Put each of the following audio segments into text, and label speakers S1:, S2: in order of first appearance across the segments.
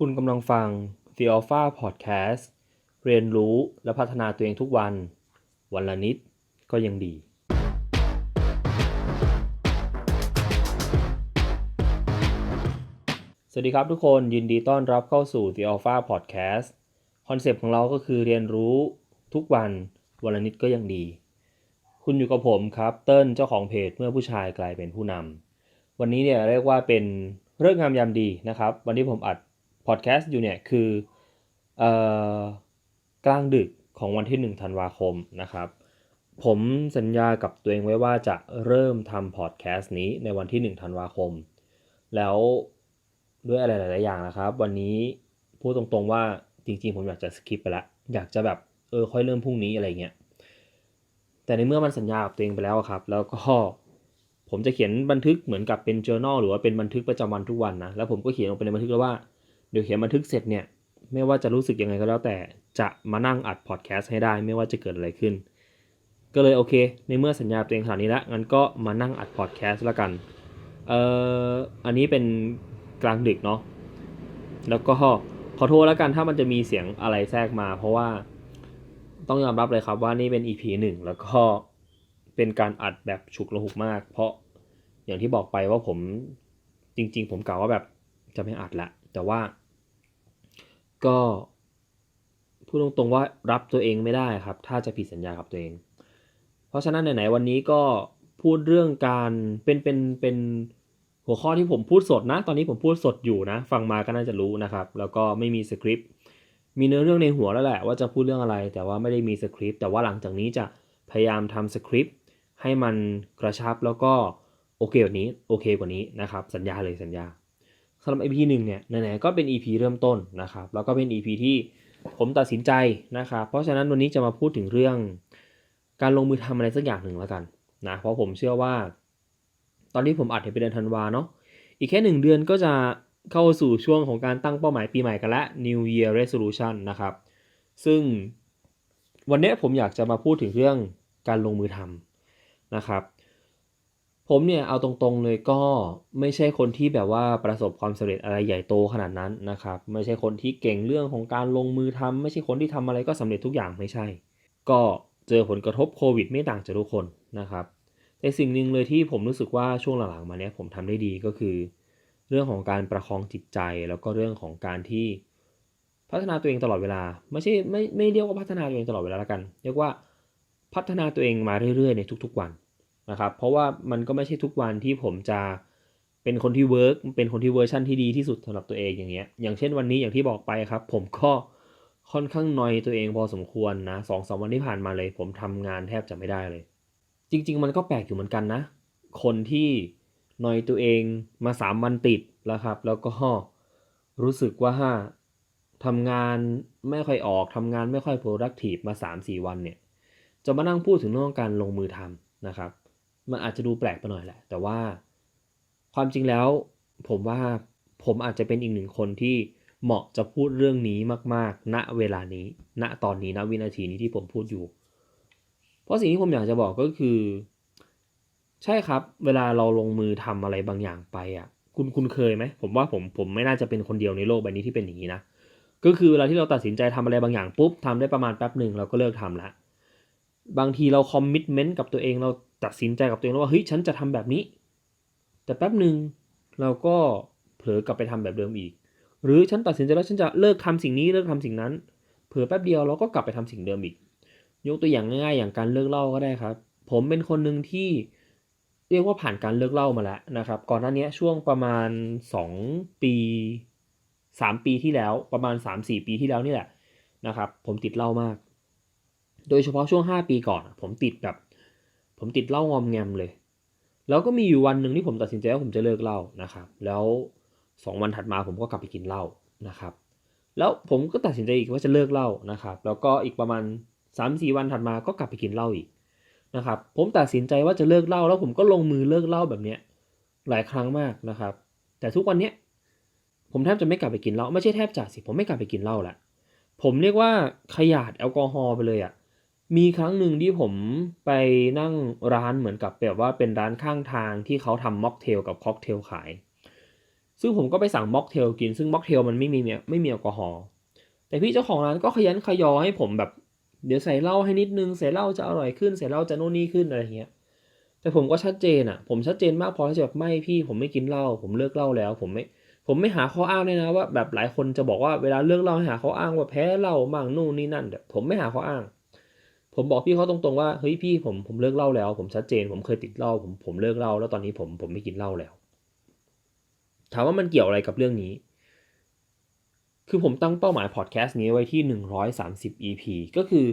S1: คุณกำลังฟัง The Alpha Podcast เรียนรู้และพัฒนาตัวเองทุกวัน วันละนิดก็ยังดี สวัสดีครับทุกคนยินดีต้อนรับเข้าสู่ The Alpha Podcast คอนเซปต์ของเราก็คือเรียนรู้ทุกวันวันละนิดก็ยังดี คุณอยู่กับผมครับ เติ้ลเจ้าของเพจเมื่อผู้ชายกลายเป็นผู้นำวันนี้เนี่ยเรียกว่าเป็นเรื่องงามยามดีนะครับ วันที่ผมอัด พอดแคสต์อยู่เนี่ยคือเอ่อกลางดึกของวันที่1ธันวาคมนะครับ ผมสัญญากับตัวเองไว้ว่าจะเริ่มทำพอดแคสต์นี้ในวันที่1ธันวาคม แล้วด้วยอะไรหลาย ๆ อย่างนะครับ วันนี้พูดตรง ๆ ว่าจริง ๆ ผมอยากจะสคิปไปละอยากจะแบบเออค่อยเริ่มพรุ่งนี้อะไรเงี้ยแต่ในเมื่อมันสัญญากับตัวเองไปแล้วครับ แล้วก็ผมจะเขียนบันทึกเหมือนกับเป็น journal หรือว่าเป็นบันทึกประจำวันทุกวันนะ แล้วผมก็เขียนลงไปในบันทึกแล้วว่า เดี๋ยวเขียนบันทึกเสร็จเนี่ย ไม่ว่าจะรู้สึกยังไงก็แล้วแต่จะมานั่งอัดพอดแคสต์ให้ได้ ไม่ว่าจะเกิดอะไรขึ้น ก็เลยโอเค ในเมื่อสัญญาตัวเองขนาดนี้แล้วงั้นก็มานั่งอัดพอดแคสต์ล้วกันเอ่ออันนี้เป็นกลางดึกเนาะแล้วก็ขอโทษแล้วกันถ้ามันจะมีเสียงอะไรแทรกมา เพราะว่าต้องยอมรับเลยครับว่านี่เป็น EP หนึ่งแล้วก็เป็นการอัดแบบฉุกระหุกมาก เพราะอย่างที่บอกไปว่าผมจริง ๆ ผมกล่าวว่าแบบจะไม่อัดละแต่ว่า ก็พูดตรงๆว่ารับตัวเองไม่ได้ครับ ถ้าจะผิดสัญญากับตัวเอง เพราะฉะนั้นไหนๆวันนี้ก็พูดเรื่องการเป็นเป็นเป็นหัวข้อที่ผมพูดสดนะ ตอนนี้ผมพูดสดอยู่นะ ฟังมาก็น่าจะรู้นะครับ แล้วก็ไม่มีสคริปต์มีเนื้อเรื่องในหัวแล้วแหละว่าจะพูดเรื่องอะไร แต่ว่าไม่ได้มีสคริปต์แต่ว่าหลังจากนี้จะพยายามทำสคริปต์ให้มันกระชับแล้วก็โอเคกว่านี้โอเคกว่านี้นะครับ สัญญาเลยสัญญา สำหรับ EP หนึ่งเนี่ยไหนๆก็เป็น EP เริ่มต้นนะครับแล้วก็เป็น EP ที่ผมตัดสินใจนะครับเพราะฉะนั้นวันนี้จะมาพูดถึงเรื่อง การลงมือทำอะไรสักอย่างหนึ่งแล้วกันนะเพราะผมเชื่อว่า ตอนนี้ผมอัดเป็นเดือนธันวาเนาะอีกแค่หนึ่งเดือนก็จะเข้าสู่ช่วงของการตั้งเป้าหมายปีใหม่กันละ New Year Resolution นะครับ ซึ่งวันนี้ผมอยากจะมาพูดถึงเรื่องการลงมือทำนะครับ ผมเนี่ยเอาตรงๆเลยก็ไม่ใช่คนที่แบบว่าประสบความสำเร็จอะไรใหญ่โตขนาดนั้นนะครับ ไม่ใช่คนที่เก่งเรื่องของการลงมือทำไม่ใช่คนที่ทำอะไรก็สำเร็จทุกอย่างไม่ใช่ ก็เจอผลกระทบโควิดไม่ต่างจากทุกคนนะครับแต่สิ่งหนึ่งเลยที่ผมรู้สึกว่าช่วงหลังๆมาเนี้ยผมทำได้ดีก็คือ เรื่องของการประคองจิตใจแล้วก็เรื่องของการที่พัฒนาตัวเองตลอดเวลา ไม่ใช่ไม่ไม่เรียกว่าพัฒนาตัวเองตลอดเวลาล้วกัน เรียกว่าพัฒนาตัวเองมาเรื่อยๆในทุกๆวัน นะครับ เพราะว่ามันก็ไม่ใช่ทุกวันที่ผมจะเป็นคนที่เวิร์กเป็นคนที่เวอร์ชันที่ดีที่สุดสำหรับตัวเองอย่างเงี้ย อย่างเช่นวันนี้อย่างที่บอกไปครับ ผมก็ค่อนข้างนอยตัวเองพอสมควรนะสองสามวันที่ผ่านมาเลย ผมทำงานแทบจะไม่ได้เลย จริง ๆ มันก็แปลกอยู่เหมือนกันนะ คนที่นอยตัวเองมาสามวันติดแล้วครับ แล้วก็รู้สึกว่าทำงานไม่ค่อยออกทำงานไม่ค่อย productive มา 3-4 วันเนี่ย จะมานั่งพูดถึงเรื่องการลงมือทำนะครับ มันอาจจะดูแปลกไปหน่อยแหละ แต่ว่าความจริงแล้ว ผมว่าผมอาจจะเป็นอีกหนึ่งคนที่เหมาะจะพูดเรื่องนี้มาก ๆ ณ เวลานี้ ณ ตอนนี้ ณ วินาทีนี้ที่ผมพูดอยู่ เพราะสิ่งที่ผมอยากจะบอกก็คือ ใช่ครับ เวลาเราลงมือทำอะไรบางอย่างไปอะ คุณคุณเคยไหม ผมว่าผมผมไม่น่าจะเป็นคนเดียวในโลกใบนี้ที่เป็นอย่างนี้นะ ก็คือเวลาที่เราตัดสินใจทำอะไรบางอย่างปุ๊บทำได้ประมาณแป๊บหนึ่งเราก็เลิกทำละ บางทีเราคอมมิชเมนต์กับตัวเองเรา ตัดสินใจกับตัวเองแล้วว่าเฮ้ยฉันจะทำแบบนี้ แต่แป๊บหนึ่งเราก็เผลอกลับไปทำแบบเดิมอีก หรือฉันตัดสินใจแล้วฉันจะเลิกทำสิ่งนี้เลิกทำสิ่งนั้น เผลอแป๊บเดียวเราก็กลับไปทำสิ่งเดิมอีก ยกตัวอย่างง่ายๆ อย่างการเลิกเล้าก็ได้ครับ ผมเป็นคนหนึ่งที่เรียกว่าผ่านการเลิกเล้ามาแล้วนะครับ ก่อนหน้านี้ช่วงประมาณ 2 ปี 3 ปีที่แล้วประมาณ 3-4 ปีที่แล้วนี่แหละนะครับ ผมติดเหล้ามาก โดยเฉพาะช่วง 5 ปีก่อน ผมติดแบบ ผมติดเหล้างอมแงมเลย แล้วก็มีอยู่วันหนึ่งที่ผมตัดสินใจว่าผมจะเลิกเหล้านะครับ แล้ว 2 วันถัดมาผมก็กลับไปกินเหล้านะครับ แล้วผมก็ตัดสินใจอีกว่าจะเลิกเหล้านะครับ แล้วก็อีกประมาณ 3-4 วันถัดมาก็กลับไปกินเหล้าอีกนะครับผมตัดสินใจว่าจะเลิกเหล้าแล้วผมก็ลงมือเลิกเหล้าแบบเนี้ยหลายครั้งมากนะครับ แต่ทุกวันเนี้ยผมแทบจะไม่กลับไปกินเหล้าไม่ใช่แทบจะสิผมไม่กลับไปกินเหล้าละผมเรียกว่าขยาดแอลกอฮอล์ไปเลยอะ่ะ มีครั้งหนึ่งที่ผมไปนั่งร้านเหมือนกับแบบว่าเป็นร้านข้างทางที่เขาทำม็อกเทลกับค็อกเทลขาย ซึ่งผมก็ไปสั่งม็อกเทลกิน ซึ่งม็อกเทลมันไม่มีไม่มีแอลกอฮอล์ แต่พี่เจ้าของร้านก็ขยันขยอให้ผมแบบ เดี๋ยวใส่เหล้าให้นิดนึง ใส่เหล้าจะอร่อยขึ้น ใส่เหล้าจะโน่นนี่ขึ้นอะไรเงี้ย แต่ผมก็ชัดเจนอะ ผมชัดเจนมากพอที่จะแบบไม่พี่ผมไม่กินเหล้า ผมเลิกเหล้าแล้ว ผมไม่ ผมไม่หาข้ออ้างเลยนะว่าแบบหลายคนจะบอกว่าเวลาเลิกเหล้าให้หาข้ออ้างว่าแพ้เหล้ามั่งนู่นนี่นั่นแต่ผมไม่หาข้ออ้าง ผมบอกพี่เขาตรงๆว่าเฮ้ยพี่ผมผมเลิกเหล้าแล้ว ผมชัดเจน ผมเคยติดเหล้าผมผมเลิกเหล้าแล้วตอนนี้ผมผมไม่กินเหล้าแล้ว ถามว่ามันเกี่ยวอะไรกับเรื่องนี้ คือผมตั้งเป้าหมายพอดแคสต์นี้ไว้ที่ 130 EP ก็คือ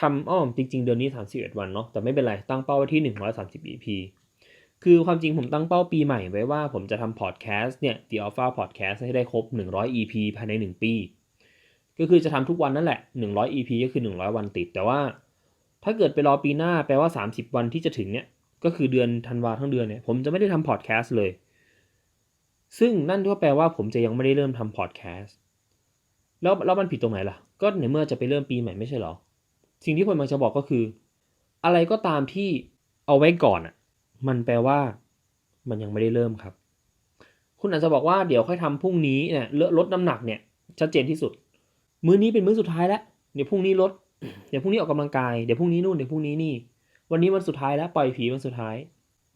S1: ทำอ้อมจริง ๆ เดือนนี้ 31 วันเนาะแต่ไม่เป็นไรตั้งเป้าไว้ที่ 130 EP คือความจริงผมตั้งเป้าปีใหม่ไว้ว่าผมจะทำพอดแคสต์เนี่ย The Alpha Podcast ให้ได้ครบ 100 EP ภายใน 1 ปี ก็คือจะทำทุกวันนั่นแหละ 100 EP ก็คือ 100 วันติด แต่ว่า ถ้าเกิดไปรอปีหน้าแปลว่า 30 วันที่จะถึงเนี่ย ก็คือเดือนธันวาทั้งเดือนเนี่ย ผมจะไม่ได้ทำพอดแคสต์เลย ซึ่งนั่นก็แปลว่าผมจะยังไม่ได้เริ่มทำพอดแคสต์ แล้วแล้วมันผิดตรงไหนล่ะ ก็ในเมื่อจะไปเริ่มปีใหม่ไม่ใช่หรอ สิ่งที่ผมกำลังจะบอกก็คือ อะไรก็ตามที่เอาไว้ก่อนอะ มันแปลว่า มันยังไม่ได้เริ่มครับ คุณอาจจะบอกว่าเดี๋ยวค่อยทำพรุ่งนี้เนี่ยลดลดน้ำหนักเนี่ยชัดเจนที่สุด มื้อนี้เป็นมื้อสุดท้ายแล้ว เดี๋ยวพรุ่งนี้ลด เดี๋ยวพรุ่งนี้ออกกำลังกาย เดี๋ยวพรุ่งนี้นู่น เดี๋ยวพรุ่งนี้นี่ วันนี้วันสุดท้ายแล้วปล่อยผีวันสุดท้าย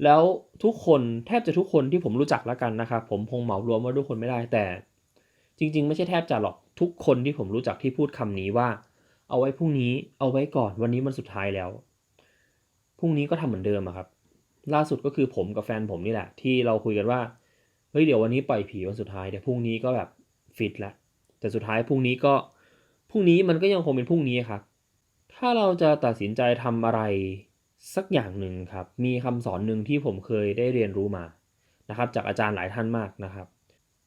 S1: แล้วทุกคนแทบจะทุกคนที่ผมรู้จักแล้วกันนะครับ ผมคงเหมารวมว่าทุกคนไม่ได้แต่ จริง ๆ ไม่ใช่แทบจะหรอกทุกคนที่ผมรู้จักที่พูดคำนี้ว่า เอาไว้พรุ่งนี้ เอาไว้ก่อนวันนี้มันสุดท้ายแล้วพรุ่งนี้ก็ทำเหมือนเดิมครับ ล่าสุดก็คือผมกับแฟนผมนี่แหละ ที่เราคุยกันว่าเฮ้ยเดี๋ยววันนี้ปล่อยผีวันสุดท้ายเดี๋ยวพรุ่งนี้ก็แบบฟิตแล้วแต่สุดท้ายพรุ่งนี้ก็พรุ่งนี้มันก็ยังคงเป็นพรุ่งนี้ครับ ถ้าเราจะตัดสินใจทำอะไรสักอย่างหนึ่งครับ มีคำสอนหนึ่งที่ผมเคยได้เรียนรู้มานะครับ จากอาจารย์หลายท่านมากนะครับ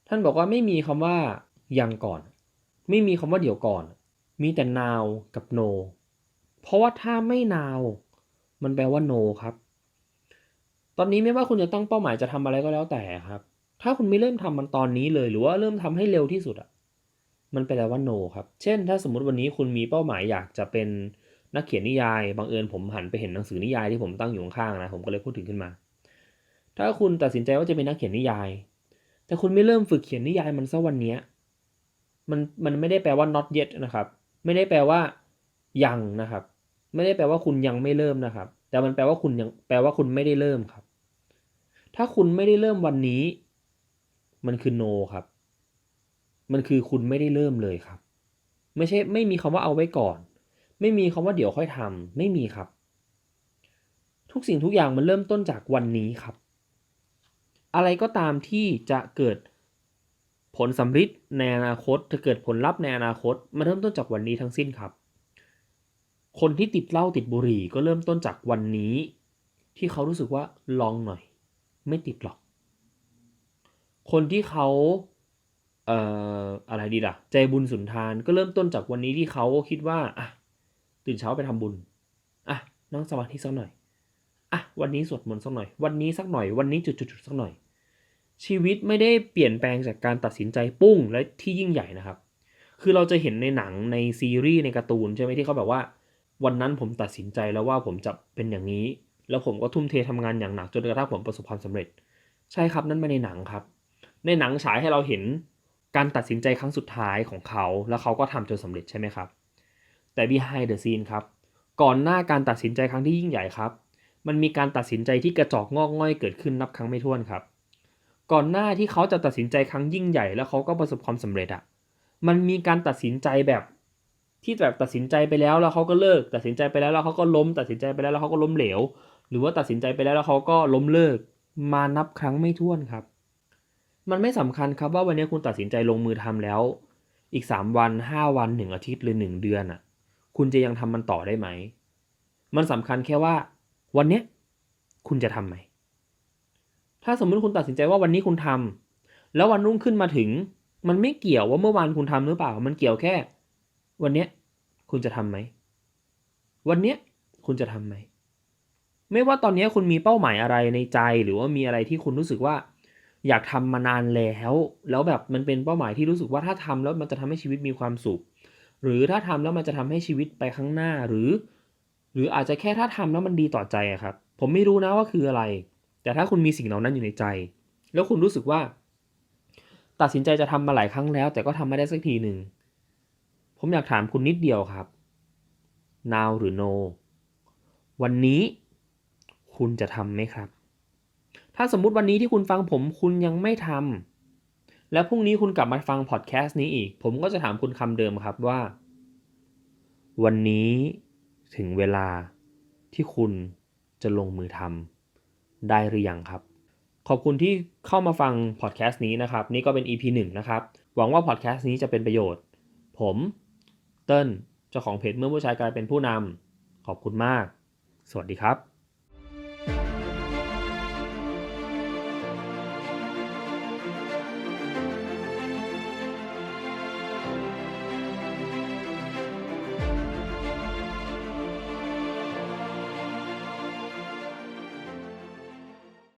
S1: ท่านบอกว่าไม่มีคำว่ายังก่อน ไม่มีคำว่าเดี๋ยวก่อน มีแต่ now กับ no เพราะว่าถ้าไม่ now มันแปลว่า no ครับ ตอนนี้ไม่ว่าคุณจะตั้งเป้าหมายจะทำอะไรก็แล้วแต่ครับ ถ้าคุณไม่เริ่มทำมันตอนนี้เลย หรือว่าเริ่มทำให้เร็วที่สุดอะมันแปลว่า no ครับ เช่น ถ้าสมมติวันนี้คุณมีเป้าหมายอยากจะเป็น นักเขียนนิยายบังเอิญผมหันไปเห็นหนังสือนิยายที่ผมตั้งอยู่ข้างๆนะผมก็เลยพูดถึงขึ้นมา ถ้าคุณตัดสินใจว่าจะเป็นนักเขียนนิยาย แต่คุณไม่เริ่มฝึกเขียนนิยายมันซะวันเนี้ยมันมันไม่ได้แปลว่า not yet นะครับ ไม่ได้แปลว่ายังนะครับ ไม่ได้แปลว่าคุณยังไม่เริ่มนะครับ แต่มันแปลว่าคุณยังแปลว่าคุณไม่ได้เริ่มครับ ถ้าคุณไม่ได้เริ่มวันนี้ มันคือ no ครับ มันคือคุณไม่ได้เริ่มเลยครับ ไม่ใช่ไม่มีคำว่าเอาไว้ก่อน ไม่มีคำว่าเดี๋ยวค่อยทำไม่มีครับ ทุกสิ่งทุกอย่างมันเริ่มต้นจากวันนี้ครับ อะไรก็ตามที่จะเกิดผลสำฤทธิ์ในอนาคตจะเกิดผลลัพธ์ในอนาคตมันเริ่มต้นจากวันนี้ทั้งสิ้นครับ คนที่ติดเหล้าติดบุหรี่ก็เริ่มต้นจากวันนี้ ที่เขารู้สึกว่าลองหน่อย ไม่ติดหรอก คนที่เขาเอ่ออะไรดีล่ะ ใจบุญสุนทานก็เริ่มต้นจากวันนี้ที่เขาคิดว่าอะ ตื่นเช้าไปทำบุญ อะ นั่งสมาธิสักหน่อย อะ วันนี้สวดมนต์สักหน่อย วันนี้สักหน่อย วันนี้จุดๆสักหน่อย ชีวิตไม่ได้เปลี่ยนแปลงจากการตัดสินใจปุ้งและที่ยิ่งใหญ่นะครับ คือเราจะเห็นในหนังในซีรีส์ในการ์ตูนใช่ไหมที่เขาแบบว่า วันนั้นผมตัดสินใจแล้วว่าผมจะเป็นอย่างนี้ แล้วผมก็ทุ่มเททำงานอย่างหนักจนกระทั่งผมประสบความสำเร็จ ใช่ครับนั่นมาในหนังครับ ในหนังฉายให้เราเห็นการตัดสินใจครั้งสุดท้ายของเขา แล้วเขาก็ทำจนสำเร็จใช่ไหมครับ แต่ behind the scene ครับ ก่อนหน้าการตัดสินใจครั้งที่ยิ่งใหญ่ครับ มันมีการตัดสินใจที่กระจอกงอกง่อยเกิดขึ้นนับครั้งไม่ถ้วนครับ ก่อนหน้าที่เขาจะตัดสินใจครั้งยิ่งใหญ่ แล้วเขาก็ประสบความสำเร็จอะมันมีการตัดสินใจแบบที่แบบตัดสินใจไปแล้วแล้วเขาก็เลิก ตัดสินใจไปแล้วแล้วเขาก็ล้ม ตัดสินใจไปแล้วแล้วเขาก็ล้มเหลว หรือว่าตัดสินใจไปแล้วแล้วเขาก็ล้มเลิก มานับครั้งไม่ถ้วนครับ มันไม่สำคัญครับว่าวันนี้คุณตัดสินใจลงมือทำแล้ว อีก 3 วัน 5 วัน 1 อาทิตย์หรือ 1 เดือนอะ คุณจะยังทำมันต่อได้ไหม มันสำคัญแค่ว่า วันเนี้ยคุณจะทำไหม ถ้าสมมติคุณตัดสินใจว่าวันนี้คุณทำแล้ววันรุ่งขึ้นมาถึง มันไม่เกี่ยวว่าเมื่อวานคุณทำหรือเปล่า มันเกี่ยวแค่ วันเนี้ยคุณจะทำไหม วันเนี้ยคุณจะทำไหม ไม่ว่าตอนนี้คุณมีเป้าหมายอะไรในใจ หรือว่ามีอะไรที่คุณรู้สึกว่าอยากทำมานานแล้ว แล้วแบบมันเป็นเป้าหมายที่รู้สึกว่าถ้าทำแล้วมันจะทำให้ชีวิตมีความสุข หรือถ้าทำแล้วมันจะทำให้ชีวิตไปข้างหน้าหรือ หรืออาจจะแค่ถ้าทำแล้วมันดีต่อใจครับ ผมไม่รู้นะว่าคืออะไร แต่ถ้าคุณมีสิ่งเหล่านั้นอยู่ในใจ แล้วคุณรู้สึกว่า ตัดสินใจจะทำมาหลายครั้งแล้ว แต่ก็ทำไม่ได้สักทีหนึ่งผมอยากถามคุณนิดเดียวครับ now หรือ no วันนี้คุณจะทำไหมครับ ถ้าสมมุติวันนี้ที่คุณฟังผมคุณยังไม่ทำ แล้วพรุ่งนี้คุณกลับมาฟังพอดแคสต์นี้อีก ผมก็จะถามคุณคำเดิมครับว่า วันนี้ถึงเวลาที่คุณจะลงมือทำได้หรือยังครับ ขอบคุณที่เข้ามาฟังพอดแคสต์นี้นะครับ นี่ก็เป็น EP 1 นะครับ หวังว่าพอดแคสต์นี้จะเป็นประโยชน์ ผมเติ้ลเจ้าของเพจเมื่อผู้ชายกลายเป็นผู้นำขอบคุณมาก สวัสดีครับ